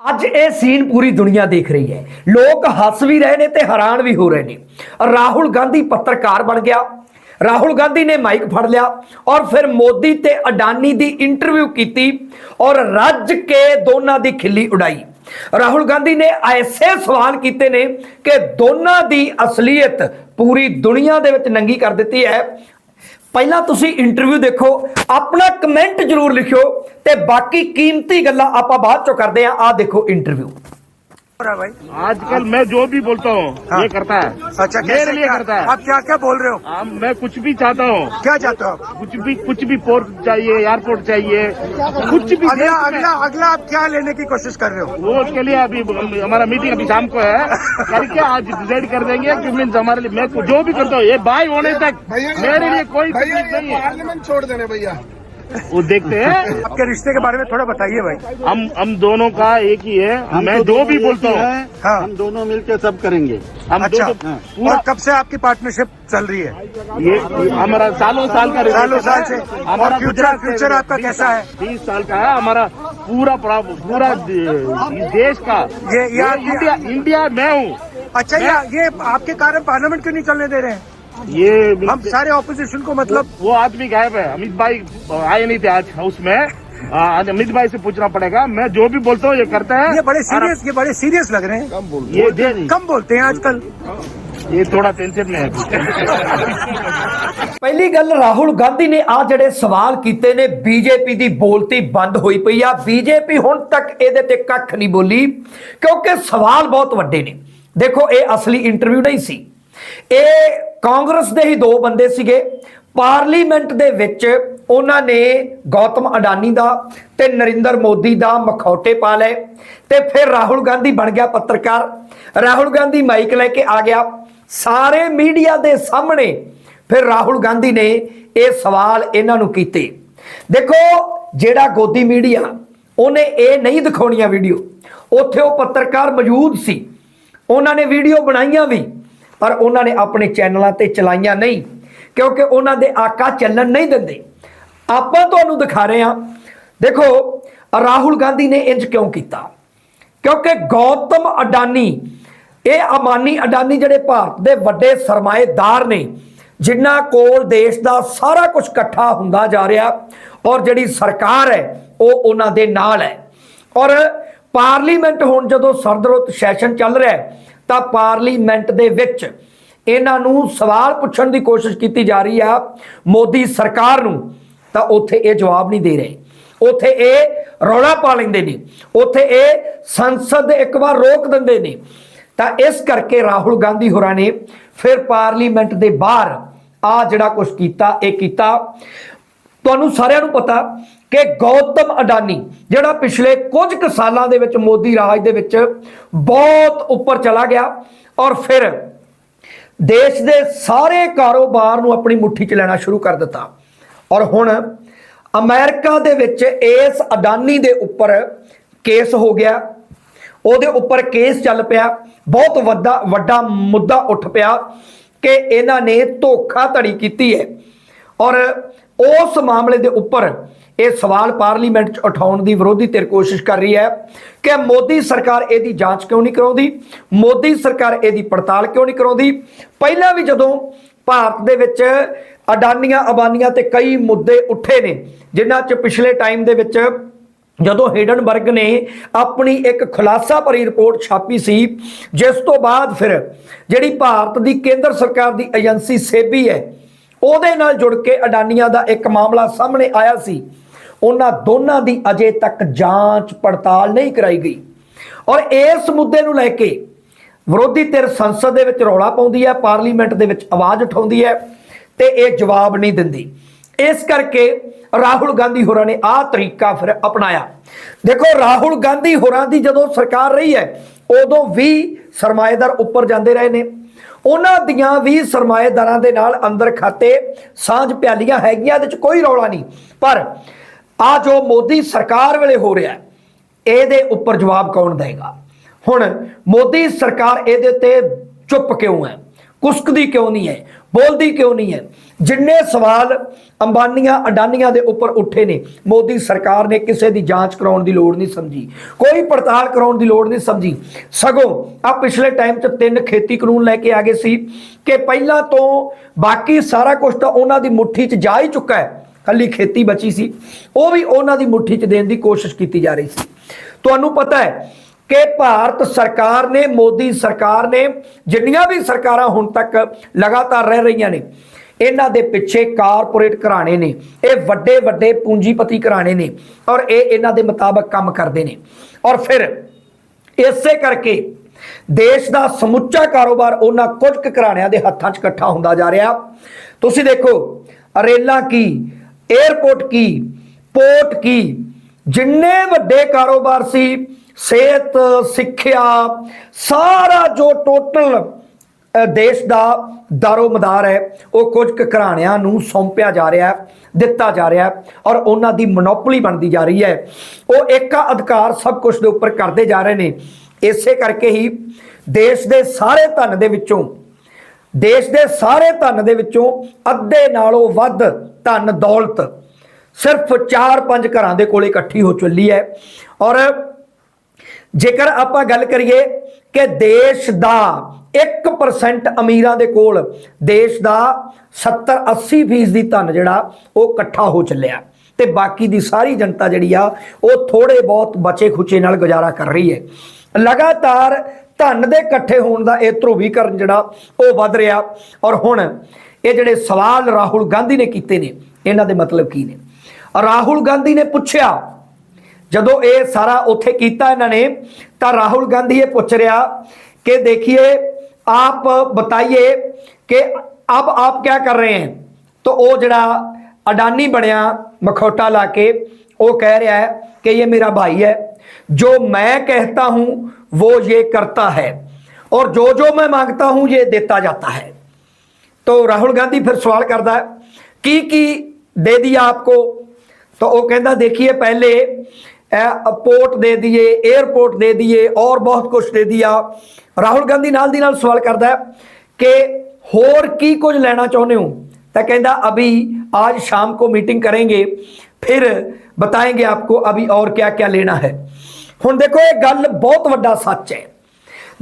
ਅੱਜ ਇਹ ਸੀਨ ਪੂਰੀ ਦੁਨੀਆ ਦੇਖ ਰਹੀ ਹੈ। ਲੋਕ ਹੱਸ ਵੀ ਰਹੇ ਨੇ ਤੇ ਹੈਰਾਨ ਵੀ ਹੋ ਰਹੇ ਨੇ। ਰਾਹੁਲ ਗਾਂਧੀ ਪੱਤਰਕਾਰ ਬਣ ਗਿਆ। ਰਾਹੁਲ ਗਾਂਧੀ ਨੇ ਮਾਈਕ ਫੜ ਲਿਆ ਔਰ ਫਿਰ ਮੋਦੀ ਤੇ ਅਡਾਨੀ ਦੀ ਇੰਟਰਵਿਊ ਕੀਤੀ ਔਰ ਰੱਜ ਕੇ ਦੋਨਾਂ ਦੀ ਖਿੱਲੀ ਉਡਾਈ। ਰਾਹੁਲ ਗਾਂਧੀ ਨੇ ਐਸੇ ਸਵਾਲ ਕੀਤੇ ਨੇ ਕਿ ਦੋਨਾਂ ਦੀ ਅਸਲੀਅਤ ਪੂਰੀ ਦੁਨੀਆ ਦੇ ਵਿੱਚ ਨੰਗੀ ਕਰ ਦਿੱਤੀ ਹੈ ਪਹਿਲਾਂ ਤੁਸੀਂ ਇੰਟਰਵਿਊ ਦੇਖੋ, ਆਪਣਾ ਕਮੈਂਟ ਜ਼ਰੂਰ ਲਿਖਿਓ ਤੇ ਬਾਕੀ ਕੀਮਤੀ ਗੱਲਾਂ ਆਪਾਂ ਬਾਅਦ ਚੋਂ ਕਰਦੇ ਆਂ ਆਹ ਦੇਖੋ ਇੰਟਰਵਿਊ रहा है भाई। आजकल मैं जो भी बोलता हूँ हाँ। ये करता है। अच्छा मेरे लिए क्या- करता है। आप क्या क्या बोल रहे हो? हाँ, मैं कुछ भी चाहता हूँ। क्या चाहते हो आप? कुछ भी कुछ भी पोर्ट चाहिए एयरपोर्ट चाहिए कुछ भी अगला अगला अगला आप क्या लेने की कोशिश कर रहे हो? वो उसके लिए अभी हमारा मीटिंग अभी शाम को है। करके आज डिसाइड कर देंगे कि मीन्स हमारे लिए मैं जो भी करता हूँ ये बाई होने तक मेरे लिए कोई नहीं है। पार्लियामेंट छोड़ देने भैया। वो देखते हैं। आपके रिश्ते के बारे में थोड़ा बताइए भाई। हम हम दोनों का एक ही है। हम मैं तो जो भी बोलता हूँ। हाँ। हम दोनों मिलकर सब करेंगे। हम अच्छा। दोनों पूरा और कब से आपकी पार्टनरशिप चल रही है? ये हमारा सालों साल का सालों साल है। से। हमारा फ्यूचर future आपका कैसा है? बीस साल का है। हमारा पूरा पूरा देश का। ये- ये इंडिया इंडिया मैं हूँ। अच्छा ये ये आपके कारण पार्लियामेंट क्यों नहीं चलने दे रहे हैं? ये हम सारे ऑपोजिशन को मतलब वो आदमी गायब है अमित भाई आए नहीं थे आज हाउस में आ, आज अमित भाई से पूछना पड़ेगा मैं जो भी बोलता हूँ ये करता है ये बड़े और सीरियस ये बड़े सीरियस लग रहे हैं ये दे- कम बोलते हैं आजकल ये थोड़ा टेंशन में है ਪਹਿਲੀ ਗੱਲ ਰਾਹੁਲ ਗਾਂਧੀ ਨੇ ਆ ਜਿਹੜੇ ਸਵਾਲ ਕੀਤੇ ਨੇ ਬੀਜੇਪੀ ਦੀ ਬੋਲਤੀ ਬੰਦ ਹੋਈ ਪਈ ਆ ਬੀਜੇਪੀ ਹੁਣ ਤੱਕ ਇਹਦੇ ਤੇ ਕੱਖ ਨਹੀਂ ਬੋਲੀ ਕਿਉਂਕਿ ਸਵਾਲ ਬਹੁਤ ਵੱਡੇ ਨੇ ਦੇਖੋ ਇਹ ਅਸਲੀ ਇੰਟਰਵਿਊ ਨਹੀਂ ਸੀ ਇਹ ਕਾਂਗਰਸ ਦੇ ਹੀ ਦੋ ਬੰਦੇ ਸੀਗੇ। ਪਾਰਲੀਮੈਂਟ ਦੇ ਵਿੱਚ ਉਹਨਾਂ ਨੇ ਗੌਤਮ ਅਡਾਨੀ ਦਾ ਤੇ ਨਰਿੰਦਰ ਮੋਦੀ ਦਾ ਮਖੌਟੇ ਪਾ ਲਏ ਤੇ ਫਿਰ ਰਾਹੁਲ ਗਾਂਧੀ ਬਣ ਗਿਆ ਪੱਤਰਕਾਰ। ਰਾਹੁਲ ਗਾਂਧੀ ਮਾਈਕ ਲੈ ਕੇ ਆ ਗਿਆ। ਸਾਰੇ ਮੀਡੀਆ ਦੇ ਸਾਹਮਣੇ ਫਿਰ ਰਾਹੁਲ ਗਾਂਧੀ ਨੇ ਇਹ ਸਵਾਲ ਇਹਨਾਂ ਨੂੰ ਕੀਤੇ। ਦੇਖੋ, ਜਿਹੜਾ ਗੋਦੀ ਮੀਡੀਆ, ਉਹਨੇ ਇਹ ਨਹੀਂ ਦਿਖਾਉਣੀਆਂ ਵੀਡੀਓ। ਉੱਥੇ ਉਹ ਪੱਤਰਕਾਰ ਮੌਜੂਦ ਸੀ। ਉਹਨਾਂ ਨੇ ਵੀਡੀਓ ਬਣਾਈਆਂ ਵੀ। ਪਰ ਉਹਨਾਂ ਨੇ ਆਪਣੇ ਚੈਨਲਾਂ ਤੇ ਚਲਾਈਆਂ ਨਹੀਂ, ਕਿਉਂਕਿ ਉਹਨਾਂ ਦੇ ਆਕਾ ਚੱਲਣ ਨਹੀਂ ਦਿੰਦੇ। ਆਪਾਂ ਤੁਹਾਨੂੰ ਦਿਖਾ ਰਹੇ ਹਾਂ। ਦੇਖੋ, ਰਾਹੁਲ ਗਾਂਧੀ ਨੇ ਇੰਜ ਕਿਉਂ ਕੀਤਾ? ਕਿਉਂਕਿ ਗੌਤਮ ਅਡਾਨੀ, ਇਹ ਅਮਾਨੀ ਅਡਾਨੀ ਜਿਹੜੇ ਭਾਰਤ ਦੇ ਵੱਡੇ ਸਰਮਾਏਦਾਰ ਨੇ, ਜਿਨ੍ਹਾਂ ਕੋਲ ਦੇਸ਼ ਦਾ ਸਾਰਾ ਕੁਝ ਇਕੱਠਾ ਹੁੰਦਾ ਜਾ ਰਿਹਾ ਔਰ ਜਿਹੜੀ ਸਰਕਾਰ ਹੈ, ਉਹ ਉਹਨਾਂ ਦੇ ਨਾਲ ਹੈ। ਔਰ ਪਾਰਲੀਮੈਂਟ ਹੁਣ ਜਦੋਂ ਸਰਦਰੁੱਤ ਸੈਸ਼ਨ ਚੱਲ ਰਿਹਾ ਹੈ ਤਾਂ ਪਾਰਲੀਮੈਂਟ ਦੇ ਵਿੱਚ ਇਹਨਾਂ ਨੂੰ ਸਵਾਲ ਪੁੱਛਣ ਦੀ ਕੋਸ਼ਿਸ਼ ਕੀਤੀ ਜਾ ਰਹੀ ਆ ਮੋਦੀ ਸਰਕਾਰ ਨੂੰ, ਤਾਂ ਉੱਥੇ ਇਹ ਜਵਾਬ ਨਹੀਂ ਦੇ ਰਹੇ। ਉੱਥੇ ਇਹ ਰੌਲਾ ਪਾ ਲੈਂਦੇ ਨੇ। ਉੱਥੇ ਇਹ ਸੰਸਦ ਇੱਕ ਵਾਰ ਰੋਕ ਦਿੰਦੇ ਨੇ। ਤਾਂ ਇਸ ਕਰਕੇ ਰਾਹੁਲ ਗਾਂਧੀ ਹੋਰਾਂ ਨੇ ਫਿਰ ਪਾਰਲੀਮੈਂਟ ਦੇ ਬਾਹਰ ਆ ਜਿਹੜਾ ਕੁਝ ਕੀਤਾ, ਇਹ ਕੀਤਾ। ਤੁਹਾਨੂੰ ਸਾਰਿਆਂ ਨੂੰ ਪਤਾ ਕਿ ਗੌਤਮ ਅਡਾਨੀ, ਜਿਹੜਾ ਪਿਛਲੇ ਕੁਝ ਕੁ ਸਾਲਾਂ ਦੇ ਵਿੱਚ ਮੋਦੀ ਰਾਜ ਦੇ ਵਿੱਚ ਬਹੁਤ ਉੱਪਰ ਚਲਾ ਗਿਆ ਔਰ ਫਿਰ ਦੇਸ਼ ਦੇ ਸਾਰੇ ਕਾਰੋਬਾਰ ਨੂੰ ਆਪਣੀ ਮੁੱਠੀ 'ਚ ਲੈਣਾ ਸ਼ੁਰੂ ਕਰ ਦਿੱਤਾ। ਔਰ ਹੁਣ ਅਮਰੀਕਾ ਦੇ ਵਿੱਚ ਇਸ ਅਡਾਨੀ ਦੇ ਉੱਪਰ ਕੇਸ ਹੋ ਗਿਆ। ਉਹਦੇ ਉੱਪਰ ਕੇਸ ਚੱਲ ਪਿਆ। ਬਹੁਤ ਵੱਡਾ ਵੱਡਾ ਮੁੱਦਾ ਉੱਠ ਪਿਆ ਕਿ ਇਹਨਾਂ ਨੇ ਧੋਖਾਧੜੀ ਕੀਤੀ ਹੈ। ਔਰ ਉਸ ਮਾਮਲੇ ਦੇ ਉੱਪਰ ਇਹ ਸਵਾਲ ਪਾਰਲੀਮੈਂਟ 'ਚ ਉਠਾਉਣ ਦੀ ਵਿਰੋਧੀ ਧਿਰ ਕੋਸ਼ਿਸ਼ ਕਰ ਰਹੀ ਹੈ ਕਿ ਮੋਦੀ ਸਰਕਾਰ ਇਹਦੀ ਜਾਂਚ ਕਿਉਂ ਨਹੀਂ ਕਰਾਉਂਦੀ? ਮੋਦੀ ਸਰਕਾਰ ਇਹਦੀ ਪੜਤਾਲ ਕਿਉਂ ਨਹੀਂ ਕਰਾਉਂਦੀ? ਪਹਿਲਾਂ ਵੀ ਜਦੋਂ ਭਾਰਤ ਦੇ ਵਿੱਚ ਅਡਾਨੀਆਂ ਅਬਾਨੀਆਂ ਤੇ ਕਈ ਮੁੱਦੇ ਉੱਠੇ ਨੇ, ਜਿਨ੍ਹਾਂ 'ਚ ਪਿਛਲੇ ਟਾਈਮ ਦੇ ਵਿੱਚ ਜਦੋਂ ਹਿਡਨਬਰਗ ਨੇ ਆਪਣੀ ਇੱਕ ਖੁਲਾਸਾ ਭਰੀ ਰਿਪੋਰਟ ਛਾਪੀ ਸੀ, ਜਿਸ ਤੋਂ ਬਾਅਦ ਫਿਰ ਜਿਹੜੀ ਭਾਰਤ ਦੀ ਕੇਂਦਰ ਸਰਕਾਰ ਦੀ ਏਜੰਸੀ ਸੇਬੀ ਹੈ ਉਹਦੇ ਨਾਲ ਜੁੜ ਕੇ ਅਡਾਨੀਆਂ ਦਾ ਇੱਕ ਮਾਮਲਾ ਸਾਹਮਣੇ ਆਇਆ ਸੀ। ਉਹਨਾਂ ਦੋਨਾਂ ਦੀ ਅਜੇ ਤੱਕ ਜਾਂਚ ਪੜਤਾਲ ਨਹੀਂ ਕਰਾਈ ਗਈ। ਔਰ ਇਸ ਮੁੱਦੇ ਨੂੰ ਲੈ ਕੇ ਵਿਰੋਧੀ ਧਿਰ ਸੰਸਦ ਦੇ ਵਿੱਚ ਰੌਲਾ ਪਾਉਂਦੀ ਹੈ, ਪਾਰਲੀਮੈਂਟ ਦੇ ਵਿੱਚ ਆਵਾਜ਼ ਉਠਾਉਂਦੀ ਹੈ ਤੇ ਇਹ ਜਵਾਬ ਨਹੀਂ ਦਿੰਦੀ। ਇਸ ਕਰਕੇ ਰਾਹੁਲ ਗਾਂਧੀ ਹੋਰਾਂ ਨੇ ਆਹ ਤਰੀਕਾ ਫਿਰ ਅਪਣਾਇਆ। ਦੇਖੋ, ਰਾਹੁਲ ਗਾਂਧੀ ਹੋਰਾਂ ਦੀ ਜਦੋਂ ਸਰਕਾਰ ਰਹੀ ਹੈ, ਉਦੋਂ ਵੀ ਸਰਮਾਏਦਾਰ ਉੱਪਰ ਜਾਂਦੇ ਰਹੇ ਨੇ। ਉਹਨਾਂ ਦੀਆਂ ਵੀ ਸਰਮਾਏਦਾਰਾਂ ਦੇ ਨਾਲ ਅੰਦਰ ਖਾਤੇ ਸਾਂਝ ਪਿਆਲੀਆਂ ਹੈਗੀਆਂ, ਇਹਦੇ ਚ ਕੋਈ ਰੌਲਾ ਨਹੀਂ। ਪਰ ਆ ਜੋ ਮੋਦੀ ਸਰਕਾਰ ਵੇਲੇ ਹੋ ਰਿਹਾ ਇਹਦੇ ਉੱਪਰ ਜਵਾਬ ਕੌਣ ਦੇਗਾ ਹੁਣ ਮੋਦੀ ਸਰਕਾਰ ਇਹਦੇ ਤੇ ਚੁੱਪ ਕਿਉਂ ਹੈ? ਕੁਸਕਦੀ ਕਿਉਂ ਨਹੀਂ ਹੈ? ਬੋਲਦੀ ਕਿਉਂ ਨਹੀਂ ਹੈ? ਜਿੰਨੇ ਸਵਾਲ ਅੰਬਾਨੀਆਂ, ਅਡਾਨੀਆਂ ਦੇ ਉੱਪਰ ਉੱਠੇ ਨੇ, ਮੋਦੀ ਸਰਕਾਰ ਨੇ ਕਿਸੇ ਦੀ ਜਾਂਚ ਕਰਾਉਣ ਦੀ ਲੋੜ ਨਹੀਂ ਸਮਝੀ। ਕੋਈ ਪੜਤਾਲ ਕਰਾਉਣ ਦੀ ਲੋੜ ਨਹੀਂ ਸਮਝੀ। ਸਗੋਂ ਆ ਪਿਛਲੇ ਟਾਈਮ 'ਚ ਤਿੰਨ ਖੇਤੀ ਕਾਨੂੰਨ ਲੈ ਕੇ ਆ ਗਏ ਸੀ ਕਿ ਪਹਿਲਾਂ ਤੋਂ ਬਾਕੀ ਸਾਰਾ ਕੁਝ ਤਾਂ ਉਹਨਾਂ ਦੀ ਮੁੱਠੀ 'ਚ ਜਾ ਹੀ ਚੁੱਕਾ ਹੈ। ਕੱਲੀ ਖੇਤੀ ਬਚੀ ਸੀ। ਉਹ ਵੀ ਉਹਨਾਂ ਦੀ ਮੁੱਠੀ 'ਚ ਦੇਣ ਦੀ ਕੋਸ਼ਿਸ਼ ਕੀਤੀ ਜਾ ਰਹੀ ਸੀ। ਤੁਹਾਨੂੰ ਪਤਾ ਹੈ ਕਿ ਭਾਰਤ ਸਰਕਾਰ ਨੇ, ਮੋਦੀ ਸਰਕਾਰ ਨੇ ਜਿੰਨੀਆਂ ਵੀ ਸਰਕਾਰਾਂ ਹੁਣ ਤੱਕ ਲਗਾਤਾਰ ਰਹਿ ਰਹੀਆਂ ਨੇ, ਇਹਨਾਂ ਦੇ ਪਿੱਛੇ ਕਾਰਪੋਰੇਟ ਘਰਾਣੇ ਨੇ, ਇਹ ਵੱਡੇ ਵੱਡੇ ਪੂੰਜੀਪਤੀ ਘਰਾਣੇ ਨੇ ਔਰ ਇਹ ਇਹਨਾਂ ਦੇ ਮੁਤਾਬਕ ਕੰਮ ਕਰਦੇ ਨੇ। ਔਰ ਫਿਰ ਇਸੇ ਕਰਕੇ ਦੇਸ਼ ਦਾ ਸਮੁੱਚਾ ਕਾਰੋਬਾਰ ਉਹਨਾਂ ਕੁਝ ਕੁ ਘਰਾਣਿਆਂ ਦੇ ਹੱਥਾਂ 'ਚ ਇਕੱਠਾ ਹੁੰਦਾ ਜਾ ਰਿਹਾ। ਤੁਸੀਂ ਦੇਖੋ, ਰੇਲਾਂ ਕੀ 에ਅਰਪੋਰਟ ਕੀ, ਪੋਰਟ ਕੀ, ਜਿੰਨੇ ਵੱਡੇ ਕਾਰੋਬਾਰ ਸੀ ਸਿਹਤ, ਸਿੱਖਿਆ, ਸਾਰਾ ਜੋ ਟੋਟਲ ਦੇਸ਼ ਦਾ ਦਾਰੋਮਦਾਰ ਹੈ, ਉਹ ਕੁਝ ਕੁ ਘਰਾਣਿਆਂ ਨੂੰ ਸੌਂਪਿਆ ਜਾ ਰਿਹਾ ਹੈ, ਦਿੱਤਾ ਜਾ ਰਿਹਾ ਹੈ ਔਰ ਉਹਨਾਂ ਦੀ ਮੋਨੋਪੋਲੀ ਬਣਦੀ ਜਾ ਰਹੀ ਹੈ। ਉਹ ਏਕਾ ਅਧਿਕਾਰ ਸਭ ਕੁਝ ਦੇ ਉੱਪਰ ਕਰਦੇ ਜਾ ਰਹੇ ਨੇ। ਇਸੇ ਕਰਕੇ ਹੀ ਦੇਸ਼ ਦੇ ਸਾਰੇ ਧਨ ਦੇ ਵਿੱਚੋਂ, ਦੇਸ਼ ਦੇ ਸਾਰੇ ਧਨ ਦੇ ਵਿੱਚੋਂ ਅੱਧੇ ਨਾਲੋਂ ਵੱਧ ਧਨ ਦੌਲਤ ਸਿਰਫ 4-5 ਘਰਾਂ ਦੇ ਕੋਲੇ ਇਕੱਠੀ ਹੋ ਚੁੱਲੀ ਹੈ। ਔਰ ਜੇਕਰ ਆਪਾਂ ਗੱਲ ਕਰੀਏ ਕਿ ਦੇਸ਼ ਦਾ 1% ਅਮੀਰਾਂ ਦੇ ਕੋਲ ਦੇਸ਼ ਦਾ 70-80% ਫੀਸਦੀ ਦੀ ਧਨ ਜਿਹੜਾ, ਉਹ ਇਕੱਠਾ ਹੋ ਚੱਲਿਆ। ਤੇ ਬਾਕੀ ਦੀ ਸਾਰੀ ਜਨਤਾ ਜਿਹੜੀ ਆ, ਉਹ ਥੋੜੇ ਬਹੁਤ ਬਚੇ ਖੁਚੇ ਨਾਲ ਗੁਜ਼ਾਰਾ ਕਰ ਰਹੀ ਹੈ। ਲਗਾਤਾਰ ਧਨ ਦੇ ਇਕੱਠੇ ਹੋਣ ਦਾ ਇਹ ਧਰੂਵੀਕਰਨ ਜਿਹੜਾ, ਉਹ ਵੱਧ ਰਿਹਾ। ਔਰ ਹੁਣ ਇਹ ਜਿਹੜੇ ਸਵਾਲ ਰਾਹੁਲ ਗਾਂਧੀ ਨੇ ਕੀਤੇ ਨੇ, ਇਹਨਾਂ ਦੇ ਮਤਲਬ ਕੀ ਨੇ? ਰਾਹੁਲ ਗਾਂਧੀ ਨੇ ਪੁੱਛਿਆ ਜਦੋਂ ਇਹ ਸਾਰਾ ਉੱਥੇ ਕੀਤਾ ਇਹਨਾਂ ਨੇ ਤਾਂ ਰਾਹੁਲ गांधी ये पूछ रहा कि देखिए आप बताइए कि अब आप क्या कर रहे हैं तो ਉਹ ਜਿਹੜਾ ਅਡਾਨੀ ਬਣਿਆ ਮਖੌਟਾ ਲਾ ਕੇ ਉਹ ਕਹਿ ਰਿਹਾ ਹੈ कि ये मेरा भाई है जो मैं कहता हूं वो ये करता है और जो जो मैं मांगता हूं ये देता जाता है तो राहुल गांधी फिर सवाल करता है की की दे दिया आपको तो वो कहता देखिए पहले अ, पोर्ट दे दिए एयरपोर्ट दे दिए और बहुत कुछ दे दिया ਰਾਹੁਲ ਗਾਂਧੀ ਨਾਲ ਦੀ ਨਾਲ ਸਵਾਲ ਕਰਦਾ ਹੈ ਕਿ ਹੋਰ ਕੀ ਕੁਝ ਲੈਣਾ ਚਾਹੁੰਦੇ ਹੋ ਤਾਂ ਕਹਿੰਦਾ ਅਭੀ आज शाम को मीटिंग करेंगे फिर बताएंगे आपको अभी और क्या क्या लेना है ਹੁਣ ਦੇਖੋ ਇਹ ਗੱਲ ਬਹੁਤ ਵੱਡਾ ਸੱਚ ਹੈ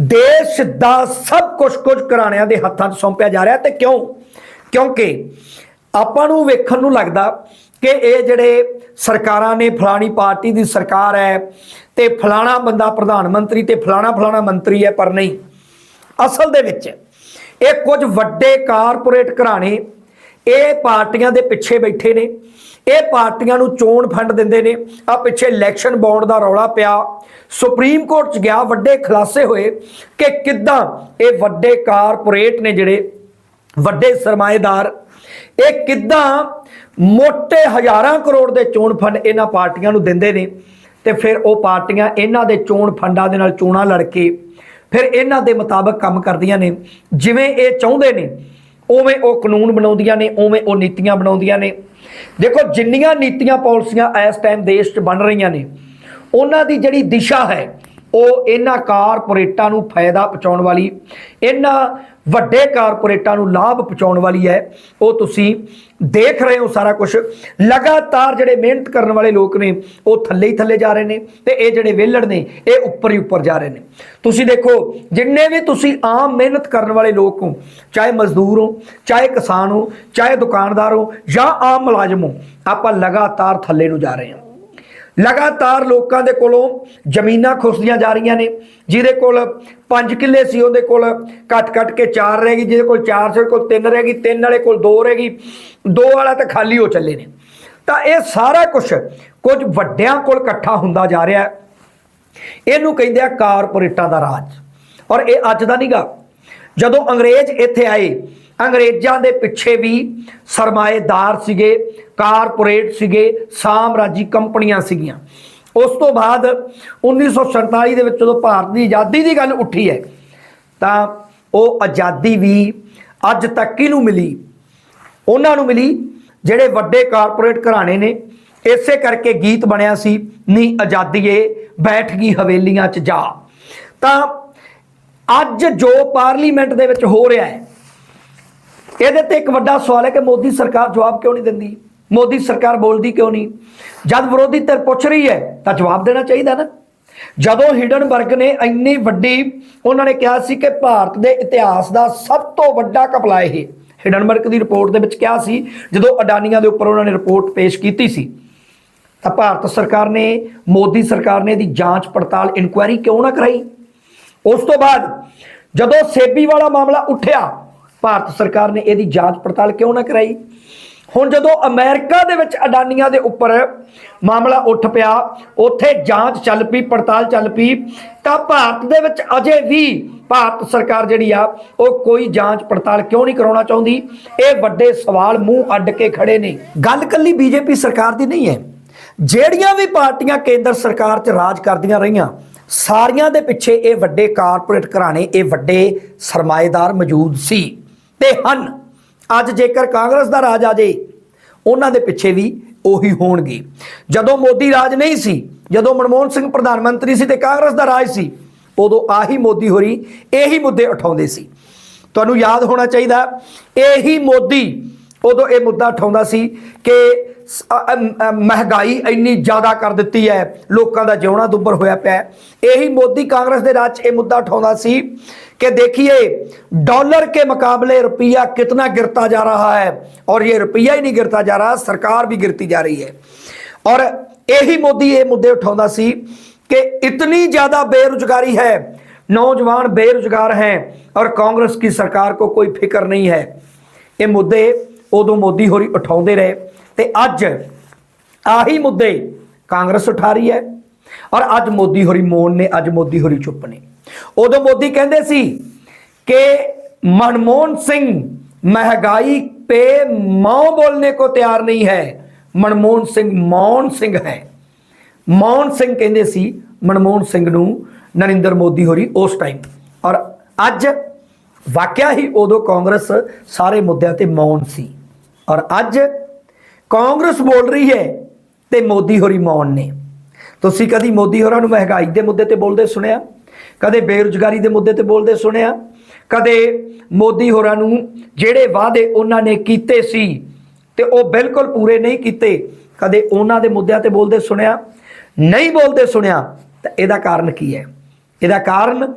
ਦੇਸ਼ ਦਾ ਸਭ ਕੁਝ ਕੁਝ ਘਰਾਣਿਆਂ ਦੇ ਹੱਥਾਂ 'ਚ ਸੌਂਪਿਆ ਜਾ ਰਿਹਾ ਤੇ ਕਿਉਂ ਕਿਉਂਕਿ ਆਪਾਂ ਨੂੰ ਵੇਖਣ ਨੂੰ ਲੱਗਦਾ ਕਿ ਇਹ ਜਿਹੜੇ ਸਰਕਾਰਾਂ ਨੇ, ਫਲਾਣੀ ਪਾਰਟੀ ਦੀ ਸਰਕਾਰ ਹੈ ਤੇ ਫਲਾਣਾ ਬੰਦਾ ਪ੍ਰਧਾਨ ਮੰਤਰੀ ਤੇ ਫਲਾਣਾ ਫਲਾਣਾ ਮੰਤਰੀ ਹੈ, ਪਰ ਨਹੀਂ। ਅਸਲ ਦੇ ਵਿੱਚ ਇਹ ਕੁਝ ਵੱਡੇ ਕਾਰਪੋਰੇਟ ਘਰਾਣੇ ਇਹ ਪਾਰਟੀਆਂ ਦੇ ਪਿੱਛੇ ਬੈਠੇ ਨੇ, ਇਹ ਪਾਰਟੀਆਂ ਨੂੰ ਚੋਣ ਫੰਡ ਦਿੰਦੇ ਨੇ। ਆ ਪਿੱਛੇ ਇਲੈਕਸ਼ਨ ਬੌਂਡ ਦਾ ਰੌਲਾ ਪਿਆ। ਸੁਪਰੀਮ ਕੋਰਟ 'ਚ ਗਿਆ, ਵੱਡੇ ਖੁਲਾਸੇ ਹੋਏ ਕਿ ਕਿੱਦਾਂ ਇਹ ਵੱਡੇ ਕਾਰਪੋਰੇਟ ਨੇ ਜਿਹੜੇ ਵੱਡੇ ਸਰਮਾਏਦਾਰ, ਇਹ ਕਿੱਦਾਂ ਮੋٹے ਹਜ਼ਾਰਾਂ ਕਰੋੜ ਦੇ ਚੋਣ ਫੰਡ ਇਹਨਾਂ ਪਾਰਟੀਆਂ ਨੂੰ ਦਿੰਦੇ ਨੇ ਤੇ ਫਿਰ ਉਹ ਪਾਰਟੀਆਂ ਇਹਨਾਂ ਦੇ ਚੋਣ ਫੰਡਾਂ ਦੇ ਨਾਲ ਚੋਣਾਂ ਲੜ ਕੇ ਫਿਰ ਇਹਨਾਂ ਦੇ ਮੁਤਾਬਕ ਕੰਮ ਕਰਦੀਆਂ ਨੇ। ਜਿਵੇਂ ਇਹ ਚਾਹੁੰਦੇ ਨੇ, ਉਵੇਂ ਉਹ ਕਾਨੂੰਨ ਬਣਾਉਂਦੀਆਂ ਨੇ, ਉਵੇਂ ਉਹ ਨੀਤੀਆਂ ਬਣਾਉਂਦੀਆਂ ਨੇ। ਦੇਖੋ, ਜਿੰਨੀਆਂ ਨੀਤੀਆਂ ਪਾਲਿਸੀਆਂ ਇਸ ਟਾਈਮ ਦੇਸ਼ 'ਚ ਬਣ ਰਹੀਆਂ ਨੇ, ਉਹਨਾਂ ਦੀ ਜਿਹੜੀ ਦਿਸ਼ਾ ਹੈ ਉਹ ਇਹਨਾਂ ਕਾਰਪੋਰੇਟਾਂ ਨੂੰ ਫਾਇਦਾ ਪਹੁੰਚਾਉਣ ਵਾਲੀ, ਇਹਨਾਂ ਵੱਡੇ ਕਾਰਪੋਰੇਟਾਂ ਨੂੰ ਲਾਭ ਪਹੁੰਚਾਉਣ ਵਾਲੀ ਹੈ। ਉਹ ਤੁਸੀਂ ਦੇਖ ਰਹੇ ਹੋ ਸਾਰਾ ਕੁਝ ਲਗਾਤਾਰ ਜਿਹੜੇ ਮਿਹਨਤ ਕਰਨ ਵਾਲੇ ਲੋਕ ਨੇ, ਉਹ ਥੱਲੇ ਹੀ ਥੱਲੇ ਜਾ ਰਹੇ ਨੇ ਤੇ ਇਹ ਜਿਹੜੇ ਵਿਹਲੜ ਨੇ, ਇਹ ਉੱਪਰ ਹੀ ਉੱਪਰ ਜਾ ਰਹੇ ਨੇ। ਤੁਸੀਂ ਦੇਖੋ, ਜਿੰਨੇ ਵੀ ਤੁਸੀਂ ਆਮ ਮਿਹਨਤ ਕਰਨ ਵਾਲੇ ਲੋਕ ਹੋ, ਚਾਹੇ ਮਜ਼ਦੂਰ ਹੋ, ਚਾਹੇ ਕਿਸਾਨ ਹੋ, ਚਾਹੇ ਦੁਕਾਨਦਾਰ ਹੋ, ਜਾਂ ਆਮ ਮੁਲਾਜ਼ਮ ਹੋ, ਆਪਾਂ ਲਗਾਤਾਰ ਥੱਲੇ ਨੂੰ ਜਾ ਰਹੇ ਹਾਂ। ਲਗਾਤਾਰ ਲੋਕਾਂ ਦੇ ਕੋਲੋਂ ਜ਼ਮੀਨਾਂ ਖੁੱਸਦੀਆਂ ਜਾ ਰਹੀਆਂ ਨੇ, ਜਿਹਦੇ ਕੋਲ 5 ਕਿੱਲੇ ਸੀ, ਉਹਦੇ ਕੋਲ ਕੱਟ ਕੱਟ ਕੇ 4 ਰਹਿ ਗਈ, ਜਿਹਦੇ ਕੋਲ 4 ਸੀ, ਉਹਦੇ ਕੋਲ 3 ਰਹਿ ਗਈ 3 ਵਾਲੇ ਕੋਲ 2 ਰਹਿ ਗਈ 2 ਵਾਲਾ ਤਾਂ ਖਾਲੀ ਹੋ ਚੱਲੇ ਨੇ। ਤਾਂ ਇਹ ਸਾਰਾ ਕੁਝ ਕੁਝ ਵੱਡਿਆਂ ਕੋਲ ਇਕੱਠਾ ਹੁੰਦਾ ਜਾ ਰਿਹਾ ਹੈ। ਇਹਨੂੰ ਕਹਿੰਦੇ ਆ ਕਾਰਪੋਰੇਟਾਂ ਦਾ ਰਾਜ। ਔਰ ਇਹ ਅੱਜ ਦਾ ਨਹੀਂਗਾ ਜਦੋਂ ਅੰਗਰੇਜ਼ ਇੱਥੇ ਆਏ ਅੰਗਰੇਜ਼ਾਂ ਦੇ ਪਿੱਛੇ ਵੀ ਸਰਮਾਏਦਾਰ ਸੀਗੇ, ਕਾਰਪੋਰੇਟ ਸੀਗੇ, ਸਾਮਰਾਜੀ ਕੰਪਨੀਆਂ ਸੀਗੀਆਂ। ਉਸ ਤੋਂ ਬਾਅਦ 1947 ਦੇ ਵਿੱਚ ਜਦੋਂ ਭਾਰਤ ਦੀ ਆਜ਼ਾਦੀ ਦੀ ਗੱਲ ਉੱਠੀ ਹੈ, ਤਾਂ ਉਹ ਆਜ਼ਾਦੀ ਵੀ ਅੱਜ ਤੱਕ ਕਿਹਨੂੰ ਮਿਲੀ? ਉਹਨਾਂ ਨੂੰ ਮਿਲੀ ਜਿਹੜੇ ਵੱਡੇ ਕਾਰਪੋਰੇਟ ਘਰਾਣੇ ਨੇ। ਇਸੇ ਕਰਕੇ ਗੀਤ ਬਣਿਆ ਸੀ, ਨੀ ਆਜ਼ਾਦੀਏ, ਬੈਠ ਗਈ ਹਵੇਲੀਆਂ 'ਚ ਜਾ। ਤਾਂ ਅੱਜ ਜੋ ਪਾਰਲੀਮੈਂਟ ਦੇ ਵਿੱਚ ਹੋ ਰਿਹਾ ਹੈ ਇਹਦੇ ਤੇ ਇੱਕ ਵੱਡਾ ਸਵਾਲ ਹੈ ਕਿ ਮੋਦੀ ਸਰਕਾਰ ਜਵਾਬ ਕਿਉਂ ਨਹੀਂ ਦਿੰਦੀ? ਮੋਦੀ ਸਰਕਾਰ ਬੋਲਦੀ ਕਿਉਂ ਨਹੀਂ? ਜਦ ਵਿਰੋਧੀ ਧਿਰ ਪੁੱਛ ਰਹੀ ਹੈ, ਤਾਂ ਜਵਾਬ ਦੇਣਾ ਚਾਹੀਦਾ ਨਾ। ਜਦੋਂ ਹਿਡਨਬਰਗ ਨੇ ਇੰਨੀ ਵੱਡੀ, ਉਹਨਾਂ ਨੇ ਕਿਹਾ ਸੀ ਕਿ ਭਾਰਤ ਦੇ ਇਤਿਹਾਸ ਦਾ ਸਭ ਤੋਂ ਵੱਡਾ ਘਪਲਾ ਇਹ ਹਿਡਨਬਰਗ ਦੀ ਰਿਪੋਰਟ ਦੇ ਵਿੱਚ ਕਿਹਾ ਸੀ, ਜਦੋਂ ਅਡਾਨੀਆਂ ਦੇ ਉੱਪਰ ਉਹਨਾਂ ਨੇ ਰਿਪੋਰਟ ਪੇਸ਼ ਕੀਤੀ ਸੀ। ਤਾਂ ਭਾਰਤ ਸਰਕਾਰ ਨੇ, ਮੋਦੀ ਸਰਕਾਰ ਨੇ ਇਹਦੀ ਜਾਂਚ ਪੜਤਾਲ ਇਨਕੁਆਇਰੀ ਕਿਉਂ ਨਾ ਕਰਾਈ? ਉਸ ਤੋਂ ਬਾਅਦ ਜਦੋਂ ਸੇਬੀ ਵਾਲਾ ਮਾਮਲਾ ਉੱਠਿਆ ਭਾਰਤ ਸਰਕਾਰ ਨੇ ਇਹਦੀ ਜਾਂਚ ਪੜਤਾਲ ਕਿਉਂ ਨਾ ਕਰਾਈ? ਹੁਣ ਜਦੋਂ ਅਮਰੀਕਾ ਦੇ ਵਿੱਚ ਅਡਾਨੀਆਂ ਦੇ ਉੱਪਰ ਮਾਮਲਾ ਉੱਠ ਪਿਆ, ਉੱਥੇ ਜਾਂਚ ਚੱਲ ਪਈ, ਪੜਤਾਲ ਚੱਲ ਪਈ, ਤਾਂ ਭਾਰਤ ਦੇ ਵਿੱਚ ਅਜੇ ਵੀ ਭਾਰਤ ਸਰਕਾਰ ਜਿਹੜੀ ਆ, ਉਹ ਕੋਈ ਜਾਂਚ ਪੜਤਾਲ ਕਿਉਂ ਨਹੀਂ ਕਰਾਉਣਾ ਚਾਹੁੰਦੀ? ਇਹ ਵੱਡੇ ਸਵਾਲ ਮੂੰਹ ਅੱਡ ਕੇ ਖੜੇ ਨੇ। ਗੱਲ ਕੱਲੀ ਬੀਜੇਪੀ ਸਰਕਾਰ ਦੀ ਨਹੀਂ ਹੈ। ਜਿਹੜੀਆਂ ਵੀ ਪਾਰਟੀਆਂ ਕੇਂਦਰ ਸਰਕਾਰ 'ਚ ਰਾਜ ਕਰਦੀਆਂ ਰਹੀਆਂ, ਸਾਰੀਆਂ ਦੇ ਪਿੱਛੇ ਇਹ ਵੱਡੇ ਕਾਰਪੋਰੇਟ ਘਰਾਣੇ, ਇਹ ਵੱਡੇ ਸਰਮਾਏਦਾਰ ਮੌਜੂਦ ਸੀ। ਤੇ ਹਨ। ਅੱਜ ਜੇਕਰ ਕਾਂਗਰਸ ਦਾ ਰਾਜ ਆ ਜੇ, ਉਹਨਾਂ ਦੇ ਪਿੱਛੇ ਵੀ ਉਹੀ ਹੋਣਗੇ। ਜਦੋਂ ਮੋਦੀ ਰਾਜ ਨਹੀਂ ਸੀ, ਜਦੋਂ ਮਨਮੋਹਨ ਸਿੰਘ ਪ੍ਰਧਾਨ ਮੰਤਰੀ ਸੀ ਤੇ ਕਾਂਗਰਸ ਦਾ ਰਾਜ ਸੀ, ਉਦੋਂ ਆਹੀ ਮੋਦੀ ਹੋਰੀ ਇਹੀ ਮੁੱਦੇ ਉਠਾਉਂਦੇ ਸੀ। ਤੁਹਾਨੂੰ ਯਾਦ ਹੋਣਾ ਚਾਹੀਦਾ, ਇਹੀ ਮੋਦੀ ਉਦੋਂ ਇਹ ਮੁੱਦਾ ਉਠਾਉਂਦਾ ਸੀ ਕਿ ਮਹਿੰਗਾਈ ਇੰਨੀ ਜ਼ਿਆਦਾ ਕਰ ਦਿੱਤੀ ਹੈ ਲੋਕਾਂ ਦਾ ਜਿਉਣਾ ਦੁੱਬਰ ਹੋਇਆ ਪਿਆ ਇਹੀ ਮੋਦੀ ਕਾਂਗਰਸ ਦੇ ਰਾਜ 'ਚ ਇਹ ਮੁੱਦਾ ਉਠਾਉਂਦਾ ਸੀ कि देखिए डॉलर के मुकाबले रुपया कितना गिरता जा रहा है और ये रुपया ही नहीं गिरता जा रहा सरकार भी गिरती जा रही है और यही मोदी ये मुद्दे उठाता सी कि इतनी ज़्यादा बेरोजगारी है नौजवान बेरोजगार हैं और कांग्रेस की सरकार को कोई फिक्र नहीं है ये मुद्दे उदों मोदी होरी उठाते रहे ਤੇ ਅੱਜ ਆਹੀ ਮੁੱਦੇ ਕਾਂਗਰਸ ਉਠਾ ਰਹੀ ਹੈ ਔਰ ਅੱਜ ਮੋਦੀ ਹੋਰੀ ਮੌਨ ਨੇ ਅੱਜ ਮੋਦੀ ਹੋਰੀ ਚੁੱਪ ਨੇ ਉਦੋਂ ਮੋਦੀ ਕਹਿੰਦੇ ਸੀ ਕਿ मनमोहन सिंह महंगाई पे मौ बोलने को तैयार नहीं है मनमोहन सिंह मौन ਸਿੰਘ ਹੈ ਮੌਨ ਸਿੰਘ ਕਹਿੰਦੇ ਸੀ ਮਨਮੋਹਨ ਸਿੰਘ ਨੂੰ ਨਰਿੰਦਰ ਮੋਦੀ ਹੋਰੀ ਉਸ ਟਾਈਮ ਔਰ ਅੱਜ ਵਾਕਿਆ ਹੀ ਉਦੋਂ ਕਾਂਗਰਸ ਸਾਰੇ ਮੁੱਦਿਆਂ ਤੇ ਮੌਨ ਸੀ ਔਰ ਅੱਜ ਕਾਂਗਰਸ ਬੋਲ ਰਹੀ ਹੈ ਤੇ ਮੋਦੀ ਹੋਰੀ ਮੌਨ ਨੇ। ਤੁਸੀਂ ਕਦੀ ਮੋਦੀ ਹੋਰਾਂ ਨੂੰ ਮਹਿੰਗਾਈ ਦੇ ਮੁੱਦੇ ਤੇ ਬੋਲਦੇ ਸੁਣਿਆ? ਕਦੇ ਬੇਰੁਜ਼ਗਾਰੀ ਦੇ ਮੁੱਦੇ ਤੇ ਬੋਲਦੇ ਸੁਣਿਆ? ਕਦੇ ਮੋਦੀ ਹੋਰਾਂ ਨੂੰ ਜਿਹੜੇ ਵਾਅਦੇ ਉਹਨਾਂ ਨੇ ਕੀਤੇ ਸੀ ਤੇ ਉਹ ਬਿਲਕੁਲ ਪੂਰੇ ਨਹੀਂ ਕੀਤੇ, ਕਦੇ ਉਹਨਾਂ ਦੇ ਮੁੱਦਿਆਂ ਤੇ ਬੋਲਦੇ ਸੁਣਿਆ? ਨਹੀਂ ਬੋਲਦੇ ਸੁਣਿਆ, ਤਾਂ ਇਹਦਾ ਕਾਰਨ ਕੀ ਹੈ? ਇਹਦਾ ਕਾਰਨ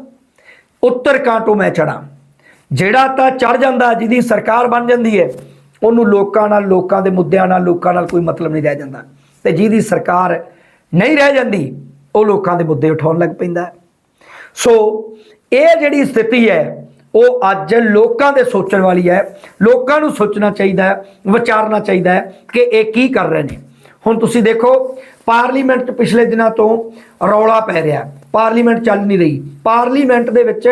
ਉੱਤਰ ਕਾਂਟੋਂ ਮੈਂ ਚੜਾ ਜਿਹੜਾ ਤਾਂ ਚੜ ਜਾਂਦਾ, ਜਿਹਦੀ ਸਰਕਾਰ ਬਣ ਜਾਂਦੀ ਹੈ ਉਹਨੂੰ ਲੋਕਾਂ ਨਾਲ, ਲੋਕਾਂ ਦੇ ਮੁੱਦਿਆਂ ਨਾਲ, ਲੋਕਾਂ ਨਾਲ ਕੋਈ ਮਤਲਬ ਨਹੀਂ ਰਹਿ ਜਾਂਦਾ। ਤੇ ਜਿਹਦੀ ਸਰਕਾਰ ਨਹੀਂ ਰਹਿ ਜਾਂਦੀ, ਉਹ ਲੋਕਾਂ ਦੇ ਮੁੱਦੇ ਉਠਾਉਣ ਲੱਗ ਪੈਂਦਾ ਸੋ ਇਹ ਜਿਹੜੀ ਸਥਿਤੀ ਹੈ, ਉਹ ਅੱਜ ਲੋਕਾਂ ਦੇ ਸੋਚਣ ਵਾਲੀ ਹੈ। ਲੋਕਾਂ ਨੂੰ ਸੋਚਣਾ ਚਾਹੀਦਾ ਹੈ, ਵਿਚਾਰਨਾ ਚਾਹੀਦਾ ਹੈ ਕਿ ਇਹ ਕੀ ਕਰ ਰਹੇ ਨੇ। ਹੁਣ ਤੁਸੀਂ ਦੇਖੋ, ਪਾਰਲੀਮੈਂਟ 'ਚ ਪਿਛਲੇ ਦਿਨਾਂ ਤੋਂ ਰੌਲਾ ਪੈ ਰਿਹਾ ਪਾਰਲੀਮੈਂਟ ਚੱਲ ਨਹੀਂ ਰਹੀ। ਪਾਰਲੀਮੈਂਟ ਦੇ ਵਿੱਚ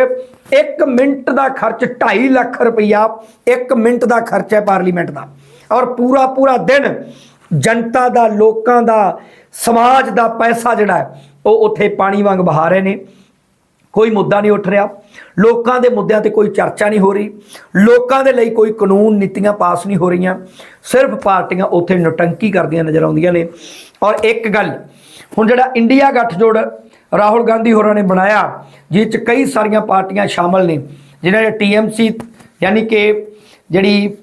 1 ਮਿੰਟ ਦਾ ਖਰਚ 2.5 ਲੱਖ ਰੁਪਈਆ 1 ਮਿੰਟ ਦਾ ਖਰਚ ਹੈ ਪਾਰਲੀਮੈਂਟ ਦਾ। ਔਰ ਪੂਰਾ ਪੂਰਾ ਦਿਨ ਜਨਤਾ ਦਾ, ਲੋਕਾਂ ਦਾ, ਸਮਾਜ ਦਾ ਪੈਸਾ ਜਿਹੜਾ ਉਹ ਉੱਥੇ ਪਾਣੀ ਵਾਂਗ ਬਹਾ ਰਹੇ ਨੇ। ਕੋਈ ਮੁੱਦਾ ਨਹੀਂ ਉੱਠ ਰਿਹਾ। ਲੋਕਾਂ ਦੇ ਮੁੱਦਿਆਂ ਤੇ ਕੋਈ ਚਰਚਾ ਨਹੀਂ ਹੋ ਰਹੀ। ਲੋਕਾਂ ਦੇ ਲਈ ਕੋਈ ਕਾਨੂੰਨ ਨੀਤੀਆਂ ਪਾਸ ਨਹੀਂ ਹੋ ਰਹੀਆਂ। ਸਿਰਫ ਪਾਰਟੀਆਂ ਉੱਥੇ ਨਟੰਕੀ ਕਰਦੀਆਂ ਨਜ਼ਰ ਆਉਂਦੀਆਂ ਨੇ। ਔਰ ਇੱਕ ਗੱਲ, ਹੁਣ ਜਿਹੜਾ ਇੰਡੀਆ ਗੱਠਜੋੜ ਰਾਹੁਲ ਗਾਂਧੀ ਹੋਰਾਂ ਨੇ ਬਣਾਇਆ ਜਿਸ ਚ ਕਈ ਸਾਰੀਆਂ ਪਾਰਟੀਆਂ ਸ਼ਾਮਲ ਨੇ ਜਿਨ੍ਹਾਂ ਨੇ ਟੀਐਮਸੀ ਯਾਨੀ ਕਿ ਜਿਹੜੀ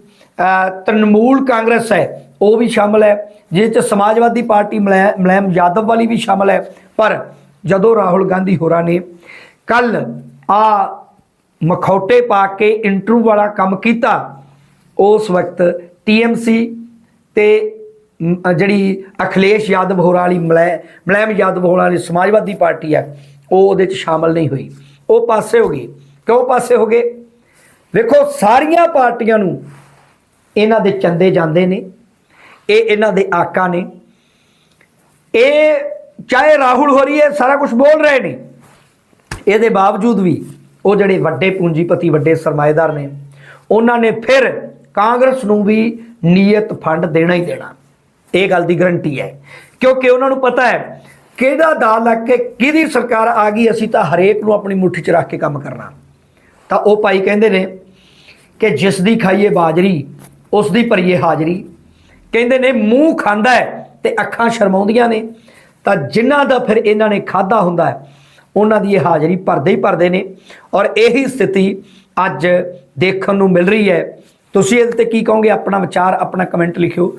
ਤ੍ਰਿਣਮੂਲ ਕਾਂਗਰਸ ਹੈ ਉਹ ਵੀ ਸ਼ਾਮਲ ਹੈ ਜਿਸ ਚ ਸਮਾਜਵਾਦੀ ਪਾਰਟੀ ਮਲੈਮ ਮੁਲਾਇਮ ਯਾਦਵ ਵਾਲੀ ਵੀ ਸ਼ਾਮਲ ਹੈ ਪਰ ਜਦੋਂ ਰਾਹੁਲ ਗਾਂਧੀ ਹੋਰਾਂ ਨੇ ਕੱਲ ਆ ਮਖੌਟੇ ਪਾ ਕੇ ਇੰਟਰਵਿਊ ਵਾਲਾ ਕੰਮ ਕੀਤਾ ਉਸ ਵਕਤ ਟੀਐਮਸੀ ਤੇ ਮ, ਅ, ਜਿਹੜੀ ਅਖਿਲੇਸ਼ ਯਾਦਵ ਹੋਰਾਂ ਵਾਲੀ ਮਲੈ, ਮਲੈਮ ਯਾਦਵ ਹੋਰਾਂ ਵਾਲੀ ਸਮਾਜਵਾਦੀ ਪਾਰਟੀ ਹੈ, ਉਹ ਉਹਦੇ ਚ ਸ਼ਾਮਲ ਨਹੀਂ ਹੋਈ। ਉਹ ਪਾਸੇ ਹੋ ਗਈ ਕਿਉਂ ਪਾਸੇ ਹੋ ਗਏ? ਵੇਖੋ, ਸਾਰੀਆਂ ਪਾਰਟੀਆਂ ਨੂੰ ਇਹਨਾਂ ਦੇ ਚੰਦੇ ਜਾਂਦੇ ਨੇ, ਇਹ ਇਹਨਾਂ ਦੇ ਆਕਾ ਨੇ। ਇਹ ਚਾਹੇ ਰਾਹੁਲ ਹੋਰੀ ਇਹ ਸਾਰਾ ਕੁਝ ਬੋਲ ਰਹੇ ਨੇ, ਇਹਦੇ ਬਾਵਜੂਦ ਵੀ ਉਹ ਜਿਹੜੇ ਵੱਡੇ ਪੂੰਜੀਪਤੀ, ਵੱਡੇ ਸਰਮਾਏਦਾਰ ਨੇ, ਉਹਨਾਂ ਨੇ ਫਿਰ ਕਾਂਗਰਸ ਨੂੰ ਵੀ ਨੀਅਤ ਫੰਡ ਦੇਣਾ ਹੀ ਦੇਣਾ। ਇਹ ਗੱਲ ਦੀ ਗਰੰਟੀ ਹੈ। ਕਿਉਂਕਿ ਉਹਨਾਂ ਨੂੰ ਪਤਾ ਹੈ ਕਿਹਦਾ ਦਾ ਲੱਗ ਕੇ ਕਿਹਦੀ ਸਰਕਾਰ ਆ ਗਈ, ਅਸੀਂ ਤਾਂ ਹਰੇਕ ਨੂੰ ਆਪਣੀ ਮੁੱਠੀ 'ਚ ਰੱਖ ਕੇ ਕੰਮ ਕਰਨਾ। ਤਾਂ ਉਹ ਭਾਈ ਕਹਿੰਦੇ ਨੇ ਕਿ ਜਿਸ ਦੀ ਖਾਈਏ ਬਾਜਰੀ, ਉਸ ਦੀ ਭਰੀਏ ਹਾਜ਼ਰੀ। ਕਹਿੰਦੇ ਨੇ, ਮੂੰਹ ਖਾਂਦਾ ਤੇ ਅੱਖਾਂ ਸ਼ਰਮਾਉਂਦੀਆਂ ਨੇ। ਤਾਂ ਜਿਨ੍ਹਾਂ ਦਾ ਫਿਰ ਇਹਨਾਂ ਨੇ ਖਾਦਾ ਹੁੰਦਾ ਹੈ, ਉਹਨਾਂ ਦੀ ਇਹ ਹਾਜ਼ਰੀ ਭਰਦੇ ਹੀ ਭਰਦੇ ਨੇ। ਔਰ ਇਹੀ ਸਥਿਤੀ ਅੱਜ ਦੇਖਣ ਨੂੰ ਮਿਲ ਰਹੀ ਹੈ। ਤੁਸੀਂ ਇਹਦੇ ਤੇ ਕੀ ਕਹੋਗੇ? ਆਪਣਾ ਵਿਚਾਰ, ਆਪਣਾ ਕਮੈਂਟ ਲਿਖਿਓ।